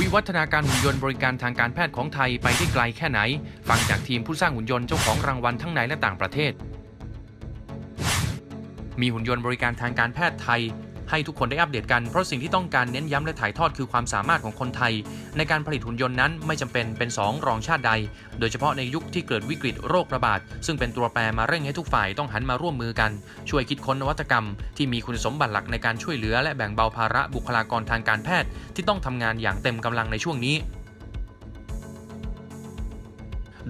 วิวัฒนาการหุ่นยนต์บริการทางการแพทย์ของไทยไปได้ไกลแค่ไหน ฟังจากทีมผู้สร้างหุ่นยนต์เจ้าของรางวัลทั้งในและต่างประเทศ มีหุ่นยนต์บริการทางการแพทย์ไทย ให้ทุกคนได้อัปเดตกันเพราะสิ่งที่ต้องการเน้นย้ำและถ่ายทอดคือความสามารถของคนไทย ในการผลิตหุ่นยนต์นั้นไม่จำเป็นเป็นสองรองชาติใด โดยเฉพาะในยุคที่เกิดวิกฤตโรคระบาด ซึ่งเป็นตัวแปรมาเร่งให้ทุกฝ่ายต้องหันมาร่วมมือกัน ช่วยคิดค้นนวัตกรรม ที่มีคุณสมบัติหลักในการช่วยเหลือ และแบ่งเบาภาระบุคลากรทางการแพทย์ ที่ต้องทำงานอย่างเต็มกำลังในช่วงนี้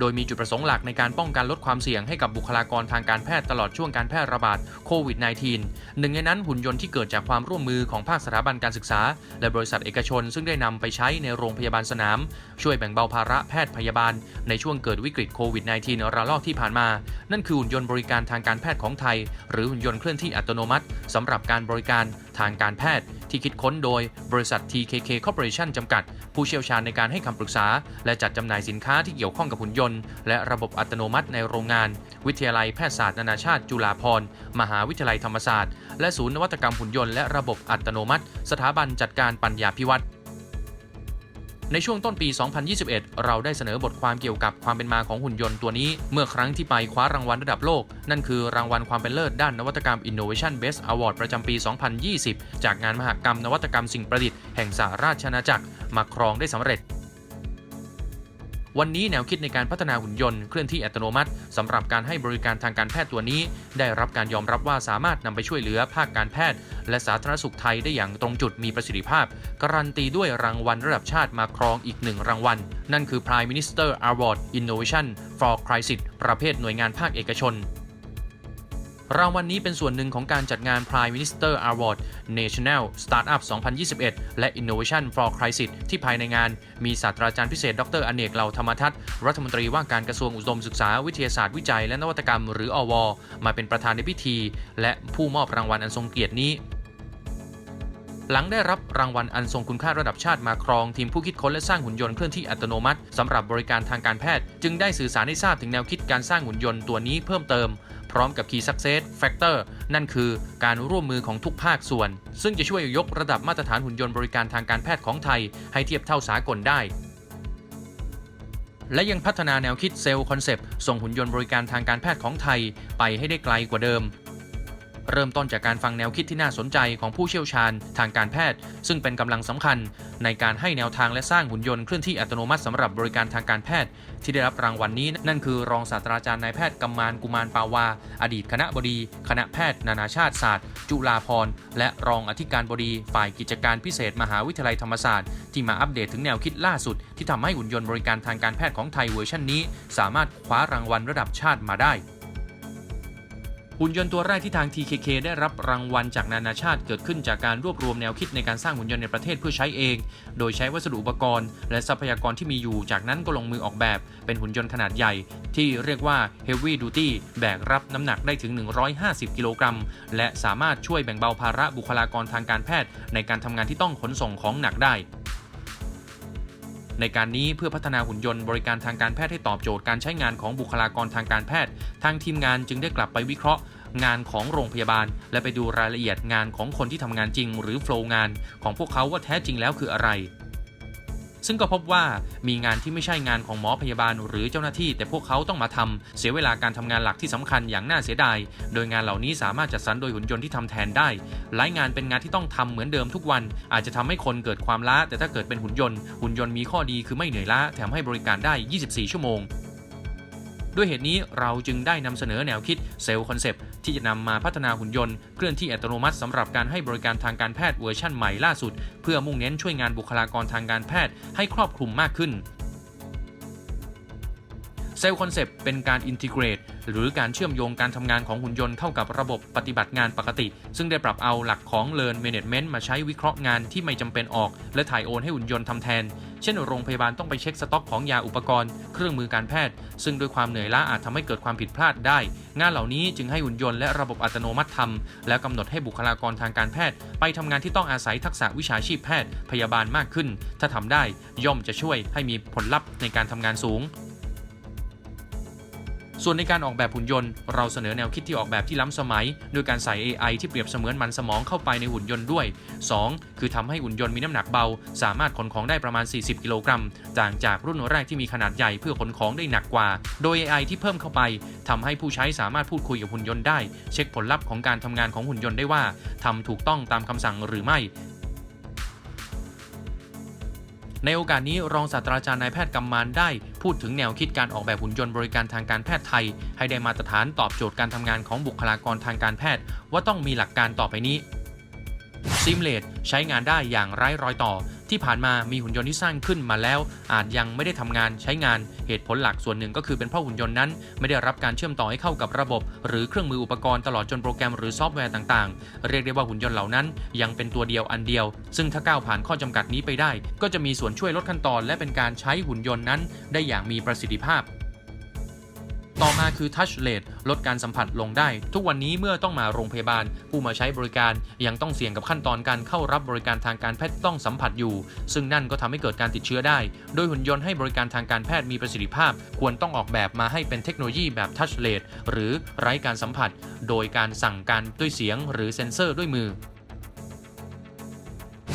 โดยมีจุดประสงค์หลักในการป้องกันลดความเสี่ยงให้กับบุคลากรทางการแพทย์ตลอดช่วงการแพร่ระบาดโควิด -19 หนึ่งในนั้นหุ่นยนต์ที่เกิดจากความร่วมมือของภาคสถาบันการศึกษา และบริษัทเอกชน ซึ่งได้นำไปใช้ในโรงพยาบาลสนาม ช่วยแบ่งเบาภาระแพทย์พยาบาล ในช่วงเกิดวิกฤตโควิด -19 ระลอกที่ผ่านมา นั่นคือหุ่นยนต์บริการทางการแพทย์ของไทย หรือหุ่นยนต์เคลื่อนที่อัตโนมัติสำหรับการบริการทางการแพทย์ ที่คิดค้นโดยบริษัท TKK Corporation จำกัด ผู้เชี่ยวชาญในการให้คำปรึกษา และจัดจำหน่ายสินค้าที่เกี่ยวข้องกับหุ่นยนต์ และระบบอัตโนมัติในโรงงาน วิทยาลัยแพทยศาสตร์นานาชาติจุฬาภรณ์มหาวิทยาลัยธรรมศาสตร์ และศูนย์นวัตกรรมหุ่นยนต์และระบบอัตโนมัติ สถาบันจัดการปัญญาพิวัตร ในช่วงต้นปี 2021 เราได้เสนอบทความเกี่ยวกับความเป็นมาของหุ่นยนต์ตัวนี้ เมื่อครั้งที่ไปคว้ารางวัลระดับโลก นั่นคือรางวัลความเป็นเลิศด้านนวัตกรรม Innovation Best Award ประจำปี 2020 จากงานมหกรรมนวัตกรรมสิ่งประดิษฐ์แห่งสหราชอาณาจักรมาครองได้สำเร็จ วันนี้แนวคิดในการพัฒนาหุ่นยนต์เคลื่อนที่อัตโนมัติสำหรับการให้บริการทางการแพทย์ตัวนี้ ได้รับการยอมรับว่าสามารถนำไปช่วยเหลือภาคการแพทย์ และสาธารณสุขไทยได้อย่างตรงจุดมีประสิทธิภาพ การันตีด้วยรางวัลระดับชาติมาครองอีกหนึ่งรางวัล นั่นคือ Prime Minister Award Innovation for Crisis ประเภทหน่วยงานภาคเอกชน รางวัลนนี้เป็นส่วนหนึ่งของการจัดงาน Prime Minister Award National Startup 2021 และ Innovation for Crisis ที่ภายในงาน มีศาสตราจารย์พิเศษ ดรอเนกเหล่าธรรมทัศน์รัฐมนตรีว่าการกระทรวงอุดมศึกษาวิทยาศาสตร์วิจัยและนวัตกรรม หรืออว มาเป็นประธานในพิธี และผู้มอบรางวัลอันทรงเกียรตินี้หลังได้รับรางวัลอันทรงคุณค่าระดับชาติมาครอง ทีมผู้คิดค้นและสร้างหุ่นยนต์เคลื่อนที่อัตโนมัติสำหรับบริการทางการแพทย์ จึงได้สื่อสารให้ทราบถึงแนวคิดการสร้างหุ่นยนต์ตัวนี้เพิ่มเติม พร้อมกับ Key Success Factor นั่นคือการร่วมมือของทุกภาคส่วน ซึ่งจะช่วยยกระดับมาตรฐานหุ่นยนต์บริการทางการแพทย์ของไทย ให้เทียบเท่าสากลได้และยังพัฒนาแนวคิดเซลล์คอนเซปต์ส่งหุ่นยนต์บริการทางการแพทย์ของไทย ไปให้ได้ไกลกว่าเดิม เริ่มต้นจากการฟังแนวคิดที่น่าสนใจของผู้เชี่ยวชาญทางการแพทย์ ซึ่งเป็นกำลังสำคัญ ในการให้แนวทางและสร้างหุ่นยนต์เคลื่อนที่อัตโนมัติสำหรับบริการทางการแพทย์ ที่ได้รับรางวัลนนี้ นั่นคือรองศาสตราจารย์นายแพทย์กำมานกุมารปาวา อดีตคณะบดี คณะแพทย์ นานาชาติศาสตร์ จุฬาภรณ์และรองอธิการบดี ฝ่ายกิจการพิเศษ มหาวิทยาลัยธรรมศาสตร์ที่มาอัปเดตถึงแนวคิดล่าสุด ที่ทำให้หุ่นยนต์บริการทางการแพทย์ของไทยเวอร์ชันนี้ สามารถคว้ารางวัลระดับชาติมาได้ หุ่นยนต์ตัวแรกที่ทาง TKK ได้รับรางวัลจากนานาชาติเกิดขึ้นจากการรวบรวมแนวคิดในการสร้างหุ่นยนต์ในประเทศเพื่อใช้เอง โดยใช้วัสดุอุปกรณ์ และทรัพยากรที่มีอยู่ จากนั้นก็ลงมือออกแบบ เป็นหุ่นยนต์ขนาดใหญ่ ที่เรียกว่า Heavy Duty แบกรับน้ำหนักได้ถึง 150 กิโลกรัม และสามารถช่วยแบ่งเบาภาระบุคลากรทางการแพทย์ ในการทำงานที่ต้องขนส่งของหนักได้ ในการนี้เพื่อพัฒนาหุ่นยนต์บริการทางการแพทย์ให้ตอบโจทย์การใช้งานของบุคลากรทางการแพทย์ ทางทีมงานจึงได้กลับไปวิเคราะห์งานของโรงพยาบาล และไปดูรายละเอียดงานของคนที่ทำงานจริง หรือโฟล์งานของพวกเขาว่าแท้จริงแล้วคืออะไร ซึ่งก็พบว่ามีงานที่ไม่ใช่งานของหมอพยาบาลหรือเจ้าหน้าที่ แต่พวกเขาต้องมาทำเสียเวลาการทำงานหลักที่สำคัญอย่างน่าเสียดาย โดยงานเหล่านี้สามารถจัดสรรโดยหุ่นยนต์ที่ทำแทนได้ หลายงานเป็นงานที่ต้องทำเหมือนเดิมทุกวัน อาจจะทำให้คนเกิดความล้า แต่ถ้าเกิดเป็นหุ่นยนต์ หุ่นยนต์มีข้อดีคือไม่เหนื่อยล้าแถมให้บริการได้ 24 ชั่วโมง ด้วยเหตุนี้เราจึงได้นำเสนอแนวคิดเซลล์คอนเซปต์ที่จะนำมาพัฒนาหุ่นยนต์เคลื่อนที่อัตโนมัติสำหรับการให้บริการทางการแพทย์เวอร์ชั่นใหม่ล่าสุด เพื่อมุ่งเน้นช่วยงานบุคลากรทางการแพทย์ให้ครอบคลุมมากขึ้นเซลล์คอนเซปต์เป็นการอินทิเกรตหรือการเชื่อมโยงการทำงานของหุ่นยนต์เข้ากับระบบปฏิบัติงานปกติ ซึ่งได้ปรับเอาหลักของ Learn Management มาใช้วิเคราะห์งานที่ไม่จำเป็นออก และถ่ายโอนให้หุ่นยนต์ทำแทน เช่นโรงพยาบาลต้องไปเช็คสต็อกของยาอุปกรณ์ เครื่องมือการแพทย์ ซึ่งด้วยความเหนื่อยล้าอาจทำให้เกิดความผิดพลาดได้ งานเหล่านี้จึงให้หุ่นยนต์และระบบอัตโนมัติทำและกำหนดให้บุคลากรทางการแพทย์ ไปทำงานที่ต้องอาศัยทักษะวิชาชีพแพทย์ พยาบาลมากขึ้น ถ้าทำได้ย่อมจะช่วยให้มีผลลัพธ์ในการทำงานสูง ส่วนในการออกแบบหุ่นยนต์ เราเสนอแนวคิดที่ออกแบบที่ล้ำสมัย โดยการใส่ AI ที่เปรียบเสมือนมันสมองเข้าไปในหุ่นยนต์ด้วย 2. คือทำให้หุ่นยนต์มีน้ำหนักเบา สามารถขนของได้ประมาณ 40 กิโลกรัมต่างจากรุ่นแรกที่มีขนาดใหญ่เพื่อขนของได้หนักกว่า โดย AI ที่เพิ่มเข้าไปทำให้ผู้ใช้สามารถพูดคุยกับหุ่นยนต์ได้ เช็คผลลัพธ์ของการทำงานของหุ่นยนต์ได้ว่าทำถูกต้องตามคำสั่งหรือไม่ ในโอกาสนี้รองศาสตราจารย์นายแพทย์กำมานได้ พูดถึงแนวคิดการออกแบบหุ่นยนต์บริการทางการแพทย์ไทย ให้ได้มาตรฐานตอบโจทย์การทำงานของบุคลากรทางการแพทย์ ว่าต้องมีหลักการต่อไปนี้ ซิมเลตใช้งานได้อย่างไร้รอยต่อ ที่ผ่านมามีหุ่นยนต์ที่สร้างขึ้นมาแล้ว อาจยังไม่ได้ทำงานใช้งานเหตุผลหลักส่วนหนึ่งก็คือเป็นเพราะหุ่นยนต์นั้น ไม่ได้รับการเชื่อมต่อให้เข้ากับระบบ หรือเครื่องมืออุปกรณ์ตลอดจนโปรแกรมหรือซอฟต์แวร์ต่างๆ เรียกได้ว่าหุ่นยนต์เหล่านั้น ยังเป็นตัวเดียวอันเดียว ซึ่งถ้าก้าวผ่านข้อจำกัดนี้ไปได้ ก็จะมีส่วนช่วยลดขั้นตอน และเป็นการใช้หุ่นยนต์นั้น ได้อย่างมีประสิทธิภาพ ต่อมาคือ Touchless ลดการสัมผัสลงได้ ทุกวันนี้เมื่อต้องมาโรงพยาบาล ผู้มาใช้บริการยังต้องเสี่ยงกับขั้นตอนการเข้ารับบริการทางการแพทย์ต้องสัมผัสอยู่ ซึ่งนั่นก็ทำให้เกิดการติดเชื้อได้ โดยหุ่นยนต์ให้บริการทางการแพทย์มีประสิทธิภาพ ควรต้องออกแบบมาให้เป็นเทคโนโลยีแบบ Touchless หรือไร้การสัมผัส โดยการสั่งการด้วยเสียง หรือเซ็นเซอร์ด้วยมือ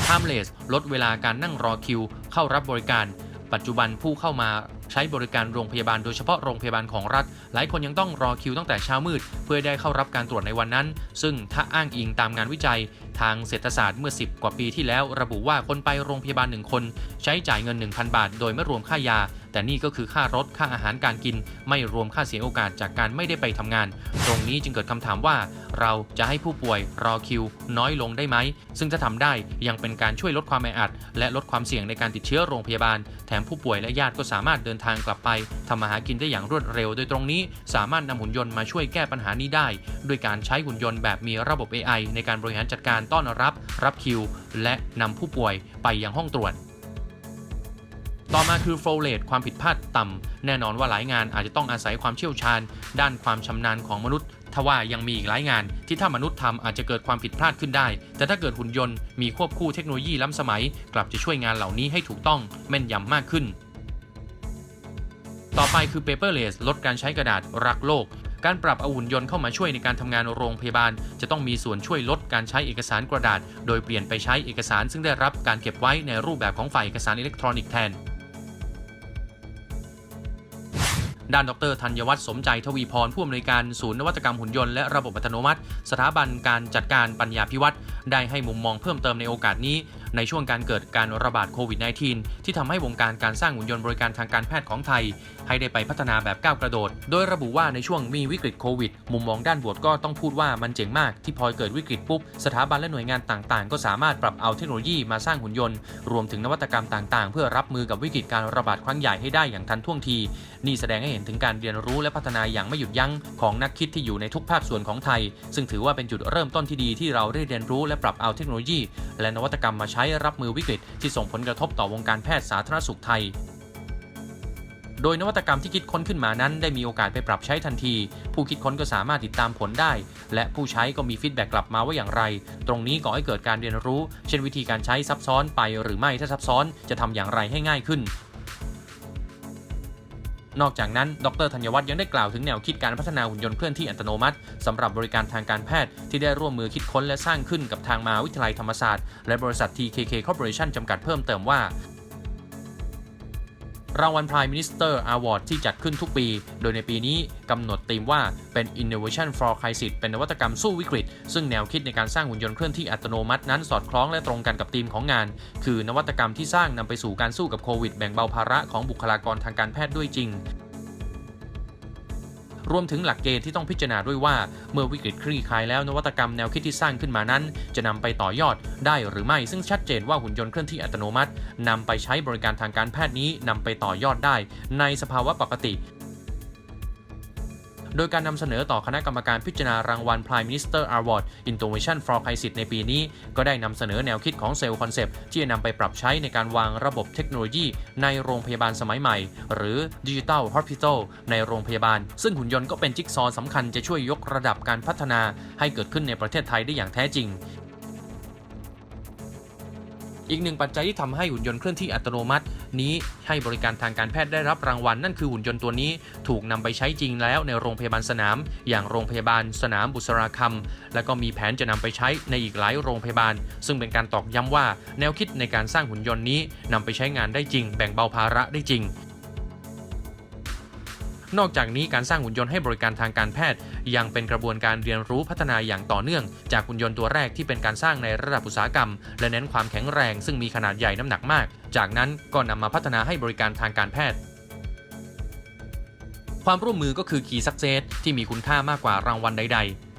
Timeless ลดเวลาการนั่งรอคิว เข้ารับบริการ ปัจจุบันผู้เข้ามา ใช้บริการโรงพยาบาลโดยเฉพาะโรงพยาบาลของรัฐ หลายคนยังต้องรอคิวตั้งแต่เช้ามืด เพื่อได้เข้ารับการตรวจในวันนั้น ซึ่งถ้าอ้างอิงตามงานวิจัย ทางเศรษฐศาสตร์เมื่อ 10 กว่าปีที่แล้ว ระบุว่าคนไปโรงพยาบาล1คน ใช้จ่ายเงิน 1,000 บาท โดยไม่รวมค่ายา แต่นี่ก็คือค่ารถค่าอาหารการกิน ไม่รวมค่าเสียโอกาสจากการไม่ได้ไปทำงาน ตรงนี้จึงเกิดคำถามว่า เราจะให้ผู้ป่วยรอคิว น้อยลงได้ไหม ซึ่งถ้าทำได้ยังเป็นการช่วยลดความแออัด และลดความเสี่ยงในการติดเชื้อโรงพยาบาล แถมผู้ป่วยและญาติก็สามารถเดินทางกลับไปทำมาหากินได้อย่างรวดเร็ว โดยตรงนี้สามารถนำหุ่นยนต์มาช่วยแก้ปัญหานี้ได้ ด้วยการใช้หุ่นยนต์แบบมีระบบ AI ในการบริหารจัดการต้อนรับ รับคิว และนำผู้ป่วยไปยังห้องตรวจ ต่อมาคือ flow rate ความผิดพลาดต่ำ แน่นอนว่าหลายงานอาจจะต้องอาศัยความเชี่ยวชาญ ด้านความชำนาญของมนุษย์ทว่ายังมีอีกหลายงานที่ถ้ามนุษย์ทำอาจจะเกิดความผิดพลาดขึ้นได้ แต่ถ้าเกิดหุ่นยนต์มีควบคู่เทคโนโลยีล้ำสมัย กลับจะช่วยงานเหล่านี้ให้ถูกต้องแม่นยำมากขึ้น ต่อไปคือ paperless ลดการใช้กระดาษรักโลกการปรับอาหุ่นยนต์เข้ามาช่วยในการทำงานโรงพยาบาล จะต้องมีส่วนช่วยลดการใช้เอกสารกระดาษ โดยเปลี่ยนไปใช้เอกสารซึ่งได้รับการเก็บไว้ในรูปแบบของฝ่ายเอกสารอิเล็กทรอนิกส์แทน ด้านดรธัญวัฒน์สมใจทวีพรผู้อำนวยการศูนย์นวัตกรรมหุ่นยนต์และระบบอัตโนมัติ สถาบันการจัดการปัญญาพิวัตรได้ให้มุมมองเพิ่มเติมในโอกาสนี้ ในช่วงการเกิดการระบาดโควิด -19 ที่ทำให้วงการการสร้างหุ่นยนต์บริการทางการแพทย์ของไทย ให้ได้ไปพัฒนาแบบก้าวกระโดด โดยระบุว่าในช่วงมีวิกฤตโควิด มุมมองด้านบวกก็ต้องพูดว่ามันเจ๋งมากที่พอเกิดวิกฤตปุ๊บ สถาบันและหน่วยงานต่างๆ ก็สามารถปรับเอาเทคโนโลยีมาสร้างหุ่นยนต์ รวมถึงนวัตกรรมต่างๆ เพื่อรับมือกับวิกฤตการระบาดครั้งใหญ่ให้ได้อย่างทันท่วงที นี่แสดงให้เห็นถึงการเรียนรู้และพัฒนาอย่างไม่หยุดยั้งของนักคิดที่อยู่ในทุกภาคส่วนของไทย ซึ่งถือว่าเป็นจุดเริ่มต้นที่ดีที่เราได้เรียนรู้และปรับเอาเทคโนโลยี และนวัตกรรมมาใช้รับมือวิกฤตที่ส่งผลกระทบต่อวงการแพทย์สาธารณสุขไทย โดยนวัตกรรมที่คิดค้นขึ้นมานั้น ได้มีโอกาสไปปรับใช้ทันที ผู้คิดค้นก็สามารถติดตามผลได้ และผู้ใช้ก็มีฟีดแบ็กกลับมาว่าอย่างไร ตรงนี้ก่อให้เกิดการเรียนรู้ เช่นวิธีการใช้ซับซ้อนไปหรือไม่ถ้าซับซ้อนจะทำอย่างไรให้ง่ายขึ้น นอกจากนั้น ดรธัญวัฒน์ยังได้กล่าวถึงแนวคิดการพัฒนาหุ่นยนต์เคลื่อนที่อัตโนมัติสำหรับบริการทางการแพทย์ที่ได้ร่วมมือคิดค้นและสร้างขึ้นกับทางมหาวิทยาลัยธรรมศาสตร์ และบริษัท TKK Corporation จำกัดเพิ่มเติมว่า รางวัล Prime Minister Award ที่จัดขึ้นทุกปี โดยในปีนี้กำหนดธีมว่าเป็น Innovation for Crisis เป็นนวัตกรรมสู้วิกฤต ซึ่งแนวคิดในการสร้างหุ่นยนต์เคลื่อนที่อัตโนมัตินั้นสอดคล้องและตรงกันกับธีมของงาน คือนวัตกรรมที่สร้างนำไปสู่การสู้กับโควิดแบ่งเบาภาระของบุคลากรทางการแพทย์ด้วยจริง รวมถึงหลักเกณฑ์ที่ต้องพิจารณาด้วยว่า เมื่อวิกฤตคลี่คลายแล้วนวัตกรรมแนวคิดที่สร้างขึ้นมานั้น จะนำไปต่อยอดได้หรือไม่ซึ่งชัดเจนว่าหุ่นยนต์เคลื่อนที่อัตโนมัตินำไปใช้บริการทางการแพทย์นี้นำไปต่อยอดได้ ในสภาวะปกติ โดยการนำเสนอต่อคณะกรรมการพิจารณารางวัล Prime Minister Award Innovation for Crisis ในปีนี้ ก็ได้นำเสนอแนวคิดของเซลล์คอนเซปต์ที่จะนำไปปรับใช้ในการวางระบบเทคโนโลยีในโรงพยาบาลสมัยใหม่ หรือ Digital Hospital ในโรงพยาบาล ซึ่งหุ่นยนต์ก็เป็นจิ๊กซอว์สำคัญจะช่วยยกระดับการพัฒนาให้เกิดขึ้นในประเทศไทยได้อย่างแท้จริง อีกหนึ่งปัจจัยที่ทำให้หุ่นยนต์เคลื่อนที่อัตโนมัติ นี้ให้บริการทางการแพทย์ได้รับรางวัล นั่นคือหุ่นยนต์ตัวนี้ ถูกนำไปใช้จริงแล้วในโรงพยาบาลสนาม อย่างโรงพยาบาลสนามบุษราคำและก็มีแผนจะนำไปใช้ในอีกหลายโรงพยาบาล ซึ่งเป็นการตอกย้ำว่า แนวคิดในการสร้างหุ่นยนต์นี้นำไปใช้งานได้จริง แบ่งเบาภาระได้จริง นอกจากนี้การสร้างหุ่นยนต์ให้บริการทางการแพทย์ ยังเป็นกระบวนการเรียนรู้พัฒนาอย่างต่อเนื่อง จากหุ่นยนต์ตัวแรกที่เป็นการสร้างในระดับอุตสาหกรรม และเน้นความแข็งแรง ซึ่งมีขนาดใหญ่น้ำหนักมาก จากนั้นก็นำมาพัฒนาให้บริการทางการแพทย์ความร่วมมือก็คือ Key Success ที่มีคุณค่ามากกว่ารางวัลใด ๆ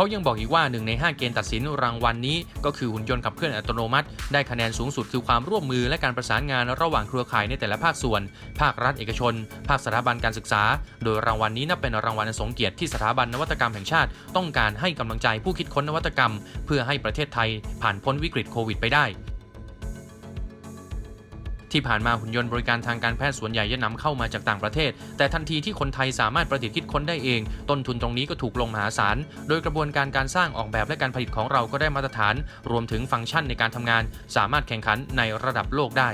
เขายังบอกอีกว่า 1 ใน 5 เกณฑ์ตัดสินรางวัลนนี้ ก็คือหุ่นยนต์ขับเคลื่อนอัตโนมัติ ได้คะแนนสูงสุดคือความร่วมมือและการประสานงานระหว่างเครือข่ายในแต่ละภาคส่วน ภาครัฐเอกชน ภาคสถาบันการศึกษา โดยรางวัลนนี้นับเป็นรางวัลสงเกียรติที่สถาบันนวัตกรรมแห่งชาติ ต้องการให้กำลังใจผู้คิดค้นนวัตกรรม เพื่อให้ประเทศไทยผ่านพ้นวิกฤตโควิดไปได้ ที่ผ่านมาหุ่นยนต์บริการทางการแพทย์ส่วนใหญ่จะนำเข้ามาจากต่างประเทศ แต่ทันทีที่คนไทยสามารถประดิษฐ์คิดค้นได้เอง ต้นทุนตรงนี้ก็ถูกลงมหาศาล โดยกระบวนการการสร้างออกแบบและการผลิตของเราก็ได้มาตรฐาน รวมถึงฟังก์ชันในการทำงาน สามารถแข่งขันในระดับโลกได้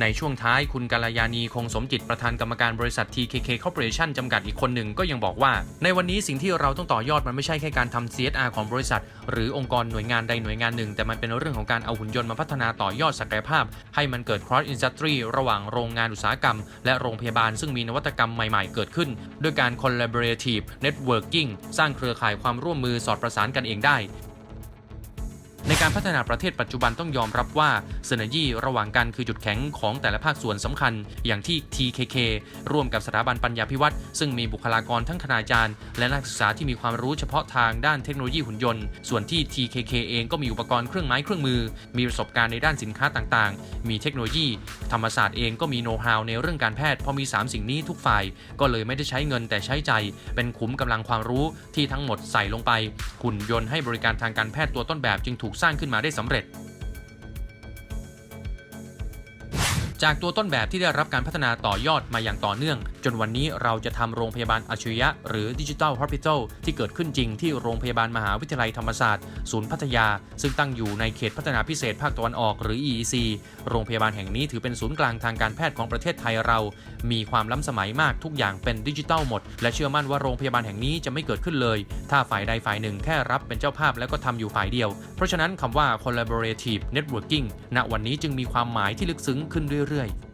ในช่วงท้ายคุณกาลยานีคงสมจิตประธานกรรมการบริษัท TKK Corporation จำกัดอีกคนหนึ่งก็ยังบอกว่า ในวันนี้สิ่งที่เราต้องต่อยอดมันไม่ใช่แค่การทำ CSR ของบริษัท หรือองค์กรหน่วยงานใดหน่วยงานหนึ่ง แต่มันเป็นเรื่องของการเอาหุ่นยนต์มาพัฒนาต่อยอดศักยภาพ ให้มันเกิด cross industry ระหว่างโรงงานอุตสาหกรรม และโรงพยาบาลซึ่งมีนวัตกรรมใหม่ๆ เกิดขึ้นด้วยการ collaborative networking สร้างเครือข่ายความร่วมมือสอดประสานกันเองได้ ในการพัฒนาประเทศปัจจุบันต้องยอมรับว่าเซนยีระหว่างกันคือจุดแข็งของแต่ละภาคส่วนสำคัญ อย่างที่ TKK ร่วมกับสถาบันปัญญาพิวัตรซึ่งมีบุคลากรทั้งคณาจารย์ และนักศึกษาที่มีความรู้เฉพาะทางด้านเทคโนโลยีหุ่นยนต์ ส่วนที่ TKK เองก็มีอุปกรณ์เครื่องไม้เครื่องมือ มีประสบการณ์ในด้านสินค้าต่างๆ มีเทคโนโลยี ธรรมศาสตร์เองก็มีโน้ตฮาวในเรื่องการแพทย์พอมี 3 สิ่งนี้ทุกฝ่าย ก็เลยไม่ได้ใช้เงินแต่ใช้ใจ เป็นขุมกำลังความรู้ที่ทั้งหมดใส่ลงไปหุ่นยนต์ให้บริการทางการแพทย์ตัวต้นแบบจึงถูกสร้างขึ้นมาได้สำเร็จ จากตัวต้นแบบที่ได้รับการพัฒนาต่อยอดมาอย่างต่อเนื่อง จนวันนี้เราจะทำโรงพยาบาลอัจฉริยะหรือดิจิ t a ล Hospital ที่เกิดขึ้นจริงที่โรงพยาบาลมหาวิทยาลัยธรรมศาสตร์ศูนย์พัทยา ซึ่งตั้งอยู่ในเขตพัฒนาพิเศษภาคตะวันออกหรือ EEC โรงพยาบาลแห่งนี้ถือเป็นศูนย์กลางทางการแพทย์ของประเทศไทยเรา มีความล้ำสมัยมากทุกอย่างเป็นดิจิทัลหมด และเชื่อมั่นว่าโรงพยาบาลแห่งนี้จะไม่เกิดขึ้นเลย ถ้าฝ่ายใดฝ่ายหนึ่งแค่รับเป็นเจ้าภาพแล้วก็ทำอยู่ฝ่ายเดียว เพราะฉะนั้นคำว่า collaborative networking ณวันนี้จึงมีความหมายที่ลึกซึ้งขึ้นเรื่อยๆ